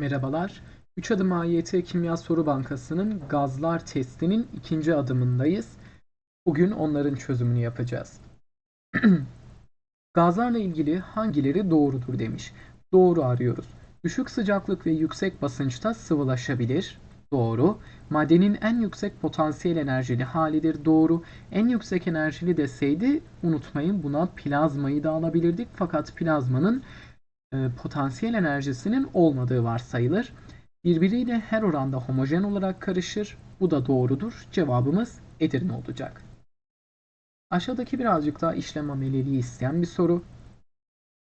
Merhabalar. 3 adım AYT Kimya Soru Bankası'nın gazlar testinin ikinci adımındayız. Bugün onların çözümünü yapacağız. Gazlarla ilgili hangileri doğrudur demiş. Doğru arıyoruz. Düşük sıcaklık ve yüksek basınçta sıvılaşabilir. Doğru. Maddenin en yüksek potansiyel enerjili halidir. Doğru. En yüksek enerjili deseydi unutmayın buna plazmayı da alabilirdik. Fakat plazmanın e, potansiyel enerjisinin olmadığı varsayılır. Birbiriyle her oranda homojen olarak karışır. Bu da doğrudur. Cevabımız Edirne olacak. Aşağıdaki birazcık daha işlem ameliliği isteyen bir soru.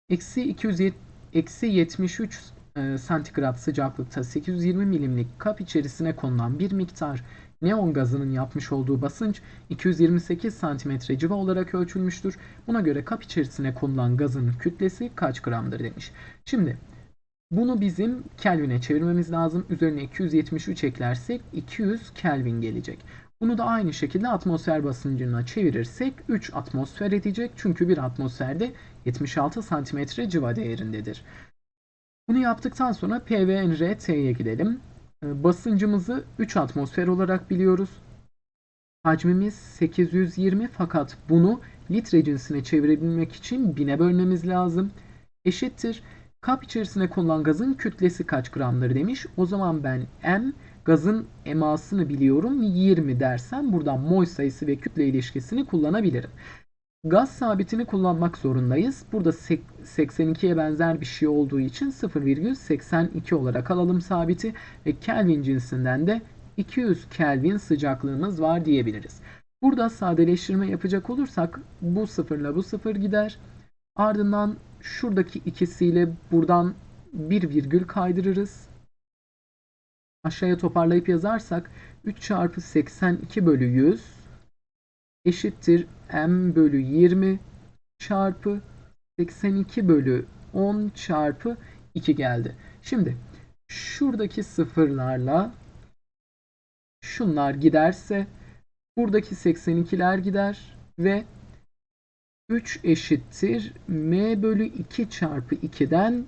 Eksi 270 eksi 73 e, santigrat sıcaklıkta 820 milimlik kap içerisine konulan bir miktar neon gazının yapmış olduğu basınç 228 santimetre civa olarak ölçülmüştür. Buna göre kap içerisine konulan gazın kütlesi kaç gramdır demiş. Şimdi bunu bizim Kelvin'e çevirmemiz lazım. Üzerine 273 eklersek 200 Kelvin gelecek. Bunu da aynı şekilde atmosfer basıncına çevirirsek 3 atmosfer edecek. Çünkü bir atmosferde 76 santimetre civa değerindedir. Bunu yaptıktan sonra PVNRT'ye gidelim. Ee, basıncımızı 3 atmosfer olarak biliyoruz. Hacmimiz 820 fakat bunu litre cinsine çevirebilmek için 1000'e bölmemiz lazım. Eşittir. Kap içerisine konulan gazın kütlesi kaç gramdır demiş. O zaman ben M gazın emasını biliyorum 20 dersem buradan mol sayısı ve kütle ilişkisini kullanabilirim. Gaz sabitini kullanmak zorundayız. Burada 82'ye benzer bir şey olduğu için 0,82 olarak alalım sabiti ve Kelvin cinsinden de 200 Kelvin sıcaklığımız var diyebiliriz. Burada sadeleştirme yapacak olursak bu sıfırla bu sıfır gider. Ardından şuradaki ikisiyle buradan bir virgül kaydırırız. Aşağıya toparlayıp yazarsak 3 çarpı 82 bölü 100 eşittir m bölü 20 çarpı 82 bölü 10 çarpı 2 geldi. Şimdi şuradaki sıfırlarla şunlar giderse buradaki 82'ler gider ve 3 eşittir m bölü 2 çarpı 2'den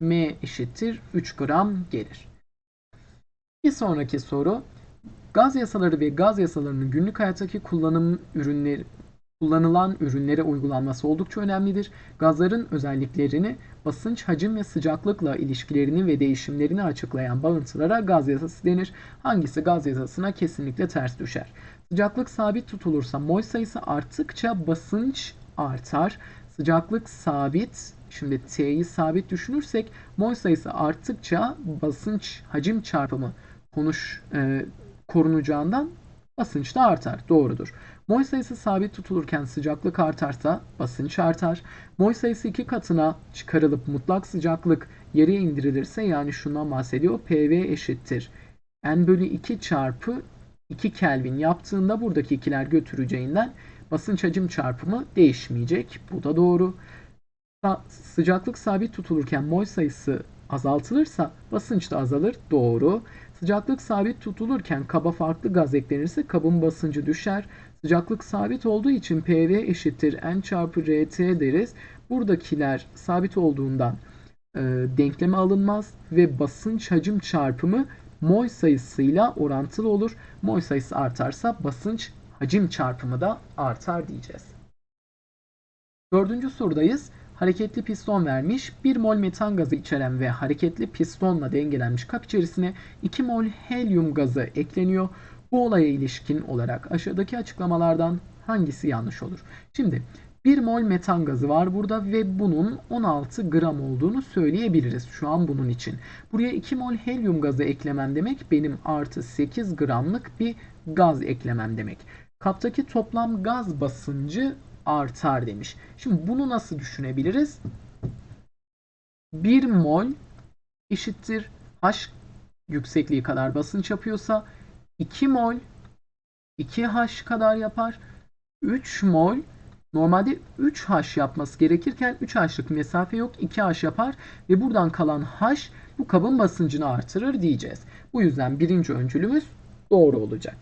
m eşittir 3 gram gelir. Bir sonraki soru gaz yasaları ve gaz yasalarının günlük hayattaki kullanım ürünleri kullanılan ürünlere uygulanması oldukça önemlidir. Gazların özelliklerini, basınç, hacim ve sıcaklıkla ilişkilerini ve değişimlerini açıklayan bağıntılara gaz yasası denir. Hangisi gaz yasasına kesinlikle ters düşer? Sıcaklık sabit tutulursa mol sayısı arttıkça basınç artar. Sıcaklık sabit, şimdi T'yi sabit düşünürsek mol sayısı arttıkça basınç hacim çarpımı konuş e, korunacağından basınç da artar. Doğrudur. Mol sayısı sabit tutulurken sıcaklık artarsa basınç artar. Mol sayısı iki katına çıkarılıp mutlak sıcaklık yarıya indirilirse yani şundan bahsediyor. PV eşittir. N bölü 2 çarpı 2 Kelvin yaptığında buradaki ikiler götüreceğinden basınç hacim çarpımı değişmeyecek. Bu da doğru. Sıcaklık sabit tutulurken mol sayısı azaltılırsa basınç da azalır. Doğru. Sıcaklık sabit tutulurken kaba farklı gaz eklenirse kabın basıncı düşer. Sıcaklık sabit olduğu için PV eşittir N çarpı RT deriz. Buradakiler sabit olduğundan e, denkleme alınmaz ve basınç hacim çarpımı mol sayısıyla orantılı olur. Mol sayısı artarsa basınç hacim çarpımı da artar diyeceğiz. Dördüncü sorudayız. Hareketli piston vermiş. 1 mol metan gazı içeren ve hareketli pistonla dengelenmiş kap içerisine 2 mol helyum gazı ekleniyor. Bu olaya ilişkin olarak aşağıdaki açıklamalardan hangisi yanlış olur? Şimdi 1 mol metan gazı var burada ve bunun 16 gram olduğunu söyleyebiliriz şu an bunun için. Buraya 2 mol helyum gazı eklemem demek benim artı 8 gramlık bir gaz eklemem demek. Kaptaki toplam gaz basıncı artar demiş. Şimdi bunu nasıl düşünebiliriz? 1 mol eşittir H yüksekliği kadar basınç yapıyorsa 2 mol 2H kadar yapar. 3 mol normalde 3H yapması gerekirken 3H'lık mesafe yok 2H yapar ve buradan kalan H bu kabın basıncını artırır diyeceğiz. Bu yüzden birinci öncülümüz doğru olacak.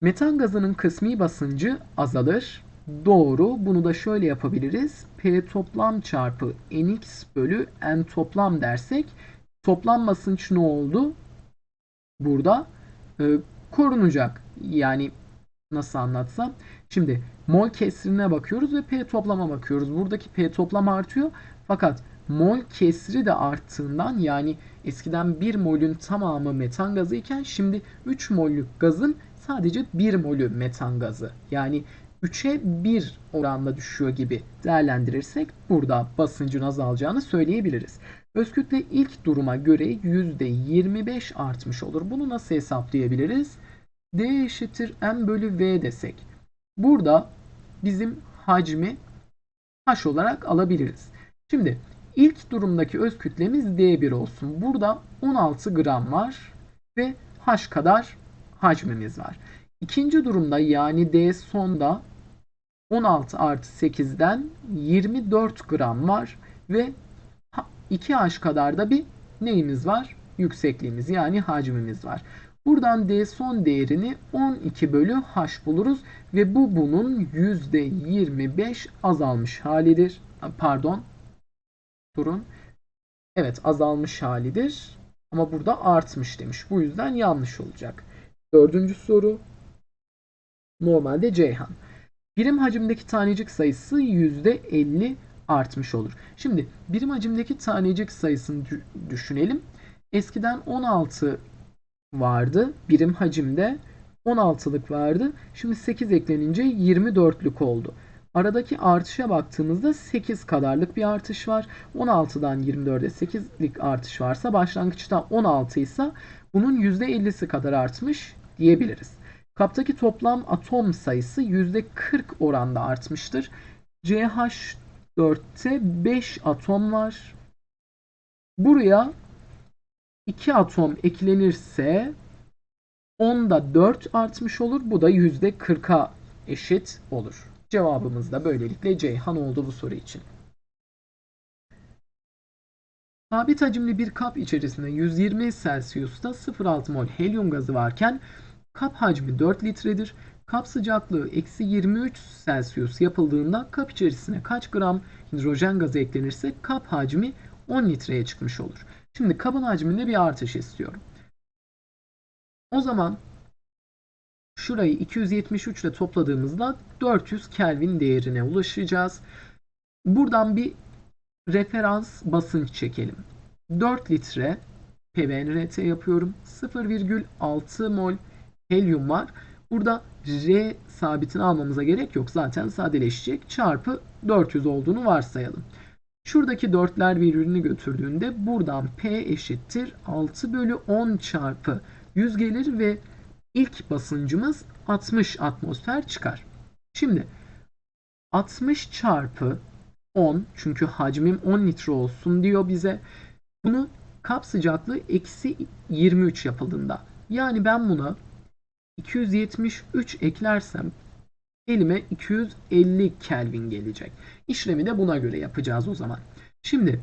Metan gazının kısmi basıncı azalır. Doğru. Bunu da şöyle yapabiliriz. P toplam çarpı nx bölü n toplam dersek Toplam basınç ne oldu? Burada e, korunacak. Yani nasıl anlatsam? Şimdi mol kesrine bakıyoruz ve P toplama bakıyoruz. Buradaki P toplam artıyor. Fakat mol kesri de arttığından yani eskiden 1 molün tamamı metan gazı iken şimdi 3 mollük gazın sadece 1 molü metan gazı. Yani 3'e 1 oranla düşüyor gibi değerlendirirsek burada basıncın azalacağını söyleyebiliriz. Özkütle ilk duruma göre %25 artmış olur. Bunu nasıl hesaplayabiliriz? D eşittir M bölü V desek. Burada bizim hacmi H olarak alabiliriz. Şimdi ilk durumdaki öz kütlemiz D1 olsun. Burada 16 gram var ve H kadar hacmimiz var. İkinci durumda yani D sonda 16 artı 8'den 24 gram var ve 2H kadar da bir neyimiz var? Yüksekliğimiz yani hacmimiz var. Buradan D son değerini 12 bölü H buluruz ve bu bunun %25 azalmış halidir. Pardon. Durun. Evet azalmış halidir. Ama burada artmış demiş. Bu yüzden yanlış olacak. Dördüncü soru. Normalde Ceyhan. Birim hacimdeki tanecik sayısı %50 artmış olur. Şimdi birim hacimdeki tanecik sayısını düşünelim. Eskiden 16 vardı birim hacimde. 16'lık vardı. Şimdi 8 eklenince 24'lük oldu. Aradaki artışa baktığımızda 8 kadarlık bir artış var. 16'dan 24'e 8'lik artış varsa başlangıçta 16 ise bunun %50'si kadar artmış diyebiliriz. Kaptaki toplam atom sayısı %40 oranda artmıştır. CH4'te 5 atom var. Buraya 2 atom eklenirse 10'da 4 artmış olur. Bu da %40'a eşit olur. Cevabımız da böylelikle Ceyhan oldu bu soru için. Sabit hacimli bir kap içerisinde 120 Celsius'ta 0,6 mol helyum gazı varken kap hacmi 4 litredir. Kap sıcaklığı eksi 23 Celsius yapıldığında kap içerisine kaç gram hidrojen gazı eklenirse kap hacmi 10 litreye çıkmış olur. Şimdi kabın hacminde bir artış istiyorum. O zaman şurayı 273 ile topladığımızda 400 Kelvin değerine ulaşacağız. Buradan bir referans basınç çekelim. 4 litre PBNRT yapıyorum. 0,6 mol helyum var. Burada R sabitini almamıza gerek yok. Zaten sadeleşecek. Çarpı 400 olduğunu varsayalım. Şuradaki dörtler birbirini götürdüğünde buradan P eşittir 6 bölü 10 çarpı 100 gelir ve ilk basıncımız 60 atmosfer çıkar. Şimdi 60 çarpı 10 çünkü hacmim 10 litre olsun diyor bize. Bunu kap sıcaklığı eksi 23 yapıldığında. Yani ben buna 273 eklersem elime 250 Kelvin gelecek. İşlemi de buna göre yapacağız o zaman. Şimdi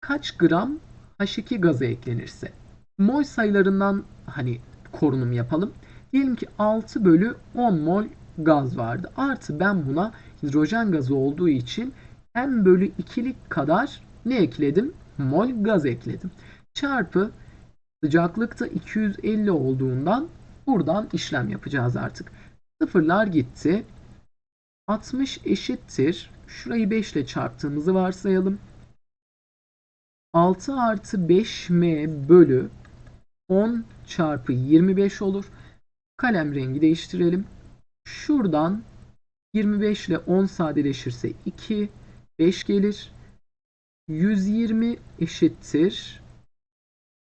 kaç gram H2 gazı eklenirse mol sayılarından hani korunum yapalım. Diyelim ki 6 bölü 10 mol gaz vardı. Artı ben buna hidrojen gazı olduğu için m bölü 2'lik kadar ne ekledim? Mol gaz ekledim. Çarpı sıcaklıkta 250 olduğundan buradan işlem yapacağız artık. Sıfırlar gitti. 60 eşittir. Şurayı 5 ile çarptığımızı varsayalım. 6 artı 5m bölü 10 çarpı 25 olur. Kalem rengi değiştirelim. Şuradan 25 ile 10 sadeleşirse 2, 5 gelir. 120 eşittir.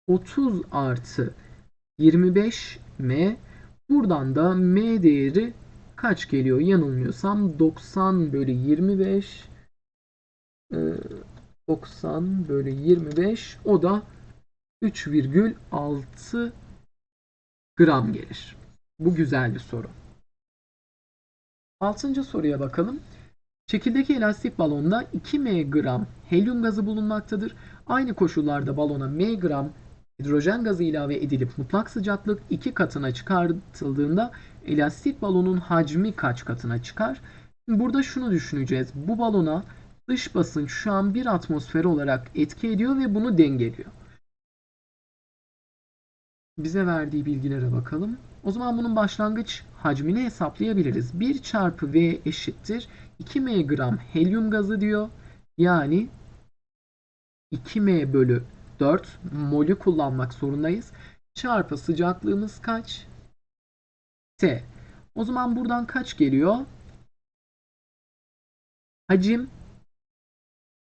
30 artı 25 m. Buradan da m değeri kaç geliyor yanılmıyorsam 90 bölü 25 90 bölü 25 o da 3,6 gram gelir. Bu güzel bir soru. Altıncı soruya bakalım. Şekildeki elastik balonda 2 m gram helyum gazı bulunmaktadır. Aynı koşullarda balona m gram hidrojen gazı ilave edilip mutlak sıcaklık 2 katına çıkartıldığında elastik balonun hacmi kaç katına çıkar? Burada şunu düşüneceğiz. Bu balona dış basınç şu an 1 atmosfer olarak etki ediyor ve bunu dengeliyor. bize verdiği bilgilere bakalım. O zaman bunun başlangıç hacmini hesaplayabiliriz. 1 çarpı V eşittir 2 m gram helyum gazı diyor. Yani 2m bölü 4 molü kullanmak zorundayız. Çarpı sıcaklığımız kaç? T. O zaman buradan kaç geliyor? Hacim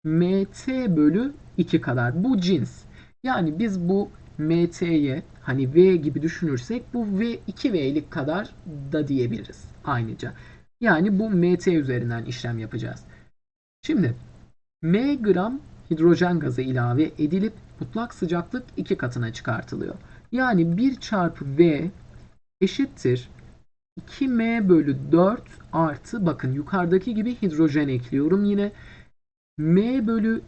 mt bölü 2 kadar. Bu cins. Yani biz bu mt'ye hani v gibi düşünürsek bu v 2v'lik kadar da diyebiliriz aynıca. Yani bu mt üzerinden işlem yapacağız. Şimdi m gram hidrojen gazı ilave edilip mutlak sıcaklık 2 katına çıkartılıyor. Yani 1 çarpı v eşittir 2m bölü 4 artı bakın yukarıdaki gibi hidrojen ekliyorum yine. m bölü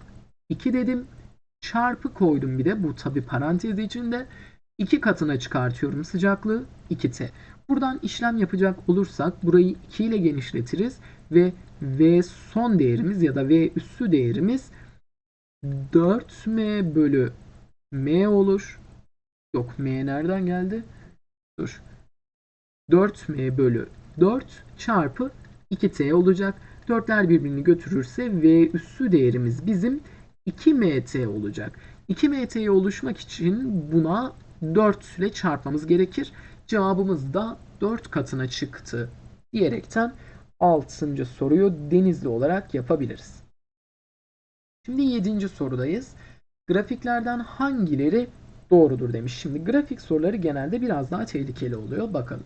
2 dedim. Çarpı koydum bir de bu tabi parantez içinde. 2 katına çıkartıyorum sıcaklığı 2T. Buradan işlem yapacak olursak burayı 2 ile genişletiriz ve V son değerimiz ya da V üssü değerimiz 4M bölü M olur. Yok M nereden geldi? Dur. 4M bölü 4 çarpı 2T olacak. 4'ler birbirini götürürse V üssü değerimiz bizim 2MT olacak. 2MT'yi oluşmak için buna 4 ile çarpmamız gerekir. Cevabımız da 4 katına çıktı diyerekten 6. soruyu denizli olarak yapabiliriz. Şimdi 7. sorudayız. Grafiklerden hangileri doğrudur demiş. Şimdi grafik soruları genelde biraz daha tehlikeli oluyor. Bakalım.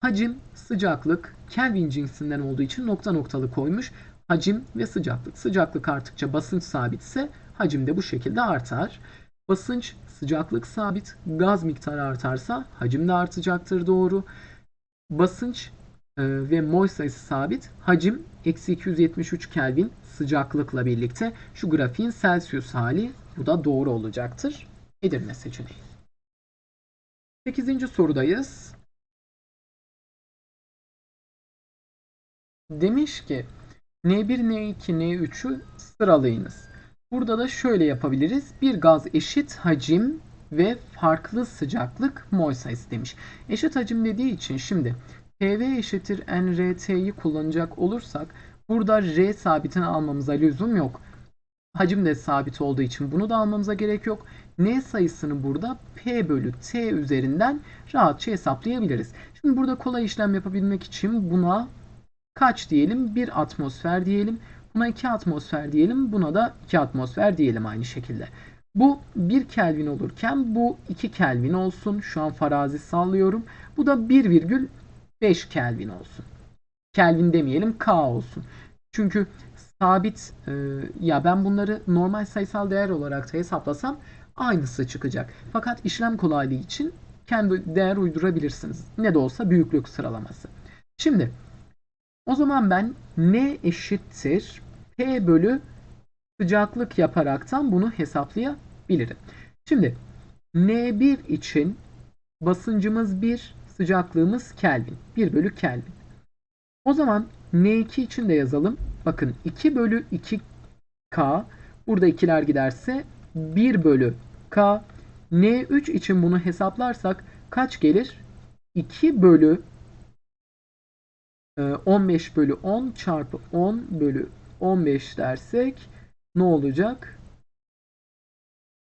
Hacim, sıcaklık, Kelvin cinsinden olduğu için nokta noktalı koymuş. Hacim ve sıcaklık. Sıcaklık arttıkça basınç sabitse hacim de bu şekilde artar. Basınç, sıcaklık sabit, gaz miktarı artarsa hacim de artacaktır doğru. Basınç e, ve mol sayısı sabit. Hacim eksi 273 Kelvin sıcaklıkla birlikte şu grafiğin Celsius hali bu da doğru olacaktır. Edirne seçeneği. 8. sorudayız. Demiş ki N1, N2, N3'ü sıralayınız. Burada da şöyle yapabiliriz. Bir gaz eşit hacim ve farklı sıcaklık mol sayısı demiş. Eşit hacim dediği için şimdi PV eşittir nRT'yi kullanacak olursak burada R sabitini almamıza lüzum yok. Hacim de sabit olduğu için bunu da almamıza gerek yok. N sayısını burada P bölü T üzerinden rahatça hesaplayabiliriz. Şimdi burada kolay işlem yapabilmek için buna kaç diyelim? 1 atmosfer diyelim. Buna 2 atmosfer diyelim. Buna da 2 atmosfer diyelim aynı şekilde. Bu 1 Kelvin olurken bu 2 Kelvin olsun. Şu an farazi sallıyorum. Bu da 1,5 Kelvin olsun. Kelvin demeyelim K olsun. Çünkü sabit e, ya ben bunları normal sayısal değer olarak da hesaplasam aynısı çıkacak. Fakat işlem kolaylığı için kendi değer uydurabilirsiniz. Ne de olsa büyüklük sıralaması. Şimdi o zaman ben N eşittir P bölü sıcaklık yaparaktan bunu hesaplayabilirim. Şimdi N1 için basıncımız 1, sıcaklığımız Kelvin. 1 bölü Kelvin. O zaman N2 için de yazalım. Bakın 2 bölü 2K. Burada ikiler giderse 1 bölü K. N3 için bunu hesaplarsak kaç gelir? 2 bölü 15 ee, bölü 10 çarpı 10 bölü 15 dersek ne olacak?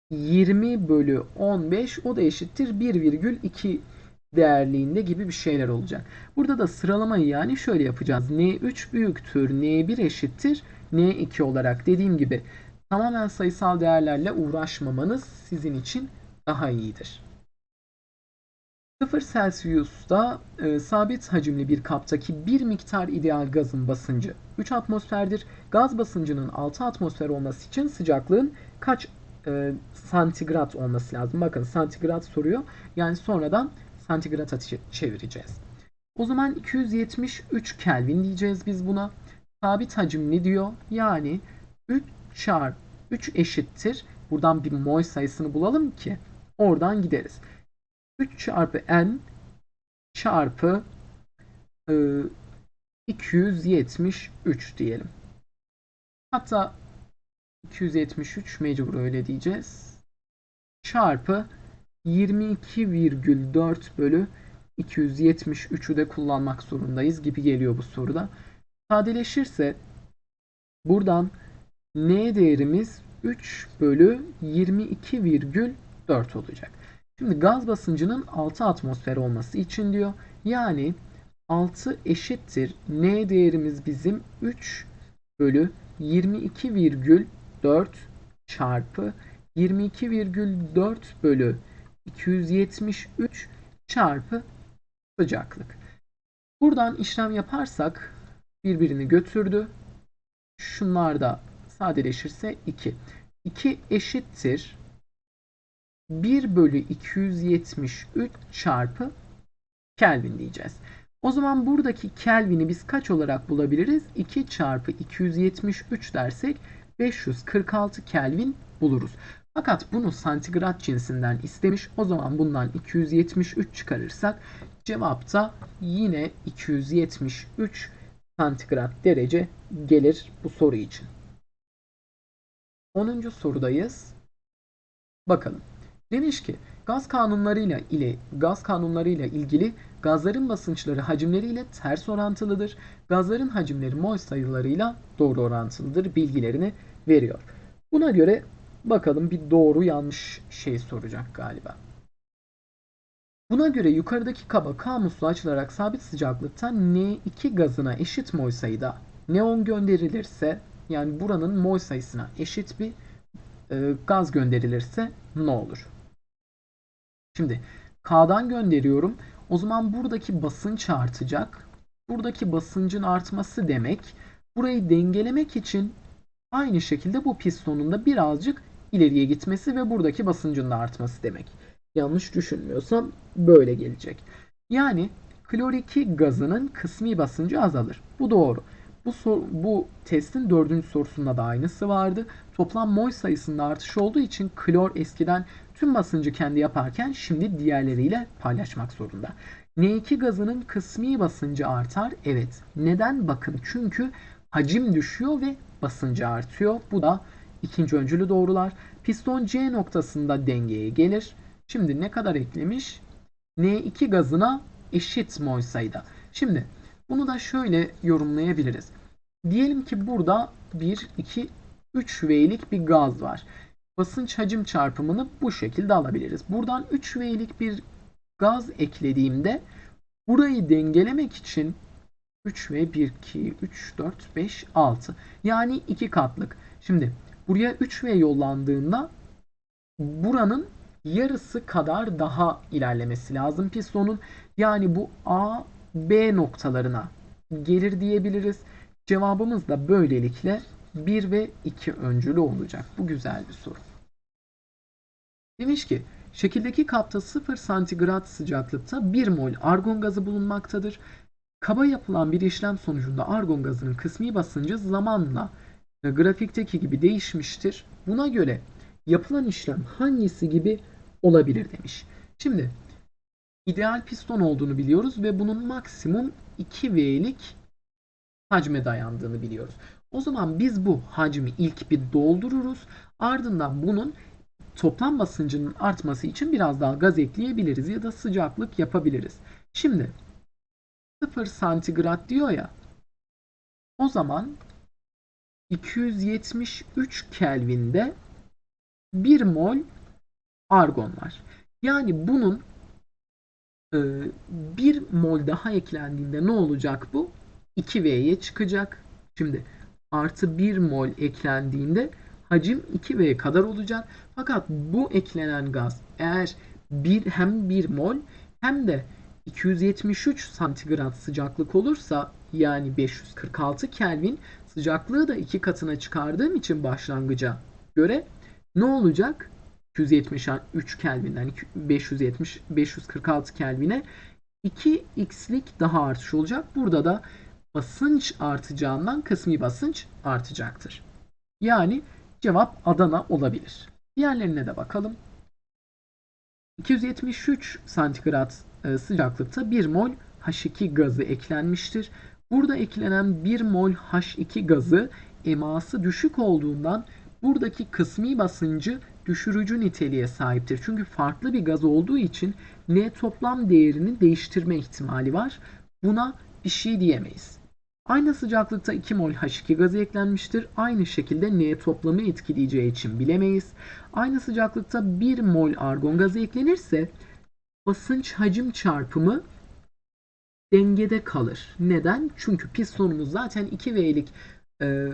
20 bölü 15 o da eşittir 1,2 değerliğinde gibi bir şeyler olacak. Burada da sıralamayı yani şöyle yapacağız. N3 büyüktür N1 eşittir N2 olarak dediğim gibi tamamen sayısal değerlerle uğraşmamanız sizin için daha iyidir. 0 Celsius'ta e, sabit hacimli bir kaptaki bir miktar ideal gazın basıncı 3 atmosferdir. Gaz basıncının 6 atmosfer olması için sıcaklığın kaç e, santigrat olması lazım? Bakın santigrat soruyor. Yani sonradan santigrata çevireceğiz. O zaman 273 Kelvin diyeceğiz biz buna. Sabit hacim ne diyor? Yani 3 çarp 3 eşittir. Buradan bir mol sayısını bulalım ki oradan gideriz. 3 çarpı n çarpı e, 273 diyelim. Hatta 273 mecbur öyle diyeceğiz. Çarpı 22,4 bölü 273'ü de kullanmak zorundayız gibi geliyor bu soruda. Sadeleşirse buradan n değerimiz 3 bölü 22,4 olacak. Şimdi gaz basıncının 6 atmosfer olması için diyor. Yani 6 eşittir. N değerimiz bizim 3 bölü 22,4 çarpı 22,4 bölü 273 çarpı sıcaklık. Buradan işlem yaparsak birbirini götürdü. Şunlar da sadeleşirse 2. 2 eşittir 1 bölü 273 çarpı Kelvin diyeceğiz. O zaman buradaki Kelvin'i biz kaç olarak bulabiliriz? 2 çarpı 273 dersek 546 Kelvin buluruz. Fakat bunu santigrat cinsinden istemiş. O zaman bundan 273 çıkarırsak cevapta yine 273 santigrat derece gelir bu soru için. 10. sorudayız. Bakalım. Demiş ki gaz kanunlarıyla ile gaz kanunlarıyla ilgili gazların basınçları hacimleriyle ters orantılıdır. Gazların hacimleri mol sayılarıyla doğru orantılıdır bilgilerini veriyor. Buna göre bakalım bir doğru yanlış şey soracak galiba. Buna göre yukarıdaki kaba K musluğu açılarak sabit sıcaklıkta N2 gazına eşit mol sayıda neon gönderilirse yani buranın mol sayısına eşit bir e, gaz gönderilirse ne olur? Şimdi K'dan gönderiyorum. O zaman buradaki basınç artacak. Buradaki basıncın artması demek burayı dengelemek için aynı şekilde bu pistonun da birazcık ileriye gitmesi ve buradaki basıncın da artması demek. Yanlış düşünmüyorsam böyle gelecek. Yani klor 2 gazının kısmi basıncı azalır. Bu doğru. Bu, sor, bu testin dördüncü sorusunda da aynısı vardı. Toplam mol sayısında artış olduğu için klor eskiden tüm basıncı kendi yaparken şimdi diğerleriyle paylaşmak zorunda. N2 gazının kısmi basıncı artar. Evet. Neden? Bakın çünkü hacim düşüyor ve basıncı artıyor. Bu da ikinci öncülü doğrular. Piston C noktasında dengeye gelir. Şimdi ne kadar eklemiş? N2 gazına eşit mol sayıda. Şimdi bunu da şöyle yorumlayabiliriz. Diyelim ki burada 1, 2, 3 V'lik bir gaz var. Basınç hacim çarpımını bu şekilde alabiliriz. Buradan 3 V'lik bir gaz eklediğimde burayı dengelemek için 3 ve 1, 2, 3, 4, 5, 6. Yani 2 katlık. Şimdi buraya 3 V yollandığında buranın yarısı kadar daha ilerlemesi lazım pistonun. Yani bu A, B noktalarına gelir diyebiliriz. Cevabımız da böylelikle 1 ve 2 öncülü olacak. Bu güzel bir soru. Demiş ki şekildeki kapta 0 santigrat sıcaklıkta 1 mol argon gazı bulunmaktadır. Kaba yapılan bir işlem sonucunda argon gazının kısmi basıncı zamanla grafikteki gibi değişmiştir. Buna göre yapılan işlem hangisi gibi olabilir demiş. Şimdi ideal piston olduğunu biliyoruz ve bunun maksimum 2V'lik hacme dayandığını biliyoruz. O zaman biz bu hacmi ilk bir doldururuz. Ardından bunun toplam basıncının artması için biraz daha gaz ekleyebiliriz ya da sıcaklık yapabiliriz. Şimdi 0 santigrat diyor ya. O zaman 273 Kelvin'de 1 mol argon var. Yani bunun e, 1 mol daha eklendiğinde ne olacak bu? 2V'ye çıkacak. Şimdi artı 1 mol eklendiğinde hacim 2V kadar olacak. Fakat bu eklenen gaz eğer bir, hem 1 mol hem de 273 santigrat sıcaklık olursa yani 546 Kelvin sıcaklığı da iki katına çıkardığım için başlangıca göre ne olacak? 273 Kelvin'den 570 546 Kelvin'e 2x'lik daha artış olacak. Burada da basınç artacağından kısmi basınç artacaktır. Yani cevap Adana olabilir. Diğerlerine de bakalım. 273 santigrat e, sıcaklıkta 1 mol H2 gazı eklenmiştir. Burada eklenen 1 mol H2 gazı eması düşük olduğundan buradaki kısmi basıncı düşürücü niteliğe sahiptir. Çünkü farklı bir gaz olduğu için N toplam değerini değiştirme ihtimali var. Buna bir şey diyemeyiz. Aynı sıcaklıkta 2 mol H2 gazı eklenmiştir. Aynı şekilde N toplamı etkileyeceği için bilemeyiz. Aynı sıcaklıkta 1 mol argon gazı eklenirse basınç hacim çarpımı dengede kalır. Neden? Çünkü pistonumuz zaten 2V'lik e,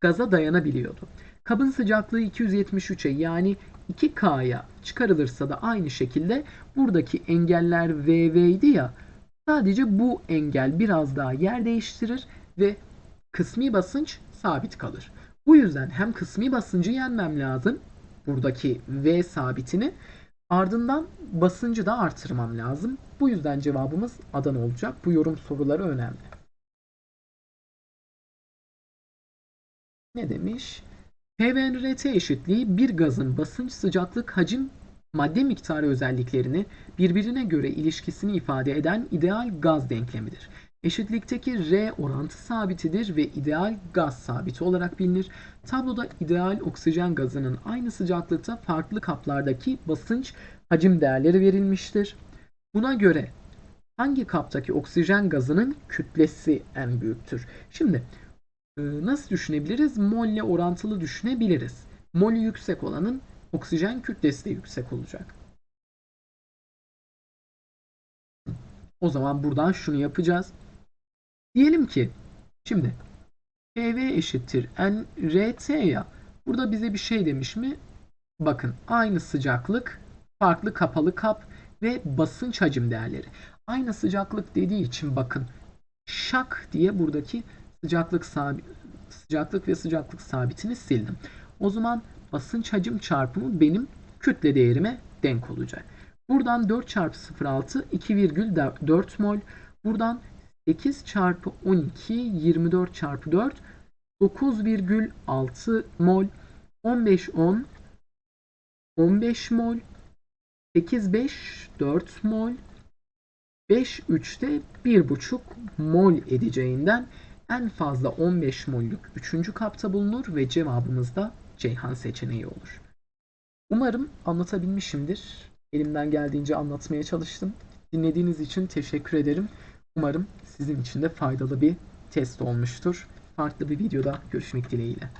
gaza dayanabiliyordu. Kabın sıcaklığı 273'e yani 2K'ya çıkarılırsa da aynı şekilde buradaki engeller VV idi ya sadece bu engel biraz daha yer değiştirir ve kısmi basınç sabit kalır. Bu yüzden hem kısmi basıncı yenmem lazım buradaki V sabitini ardından basıncı da artırmam lazım. Bu yüzden cevabımız Adana olacak. Bu yorum soruları önemli. Ne demiş? PVRT eşitliği bir gazın basınç, sıcaklık, hacim, madde miktarı özelliklerini birbirine göre ilişkisini ifade eden ideal gaz denklemidir. Eşitlikteki R orantı sabitidir ve ideal gaz sabiti olarak bilinir. Tabloda ideal oksijen gazının aynı sıcaklıkta farklı kaplardaki basınç, hacim değerleri verilmiştir. Buna göre hangi kaptaki oksijen gazının kütlesi en büyüktür? Şimdi e, nasıl düşünebiliriz? Mol ile orantılı düşünebiliriz. Molü yüksek olanın oksijen kütlesi de yüksek olacak. O zaman buradan şunu yapacağız. Diyelim ki şimdi PV eşittir NRT ya. Burada bize bir şey demiş mi? Bakın aynı sıcaklık, farklı kapalı kap ve basınç hacim değerleri. Aynı sıcaklık dediği için bakın şak diye buradaki sıcaklık sabit sıcaklık ve sıcaklık sabitini sildim. O zaman basınç hacim çarpımı benim kütle değerime denk olacak. Buradan 4 çarpı 0,6 2,4 mol. Buradan 8 çarpı 12 24 çarpı 4 9,6 mol. 15 10 15 mol. 8 5 4 mol. 5 3'te 1,5 mol edeceğinden en fazla 15 mollük 3. kapta bulunur ve cevabımız da Ceyhan seçeneği olur. Umarım anlatabilmişimdir. Elimden geldiğince anlatmaya çalıştım. Dinlediğiniz için teşekkür ederim. Umarım sizin için de faydalı bir test olmuştur. Farklı bir videoda görüşmek dileğiyle.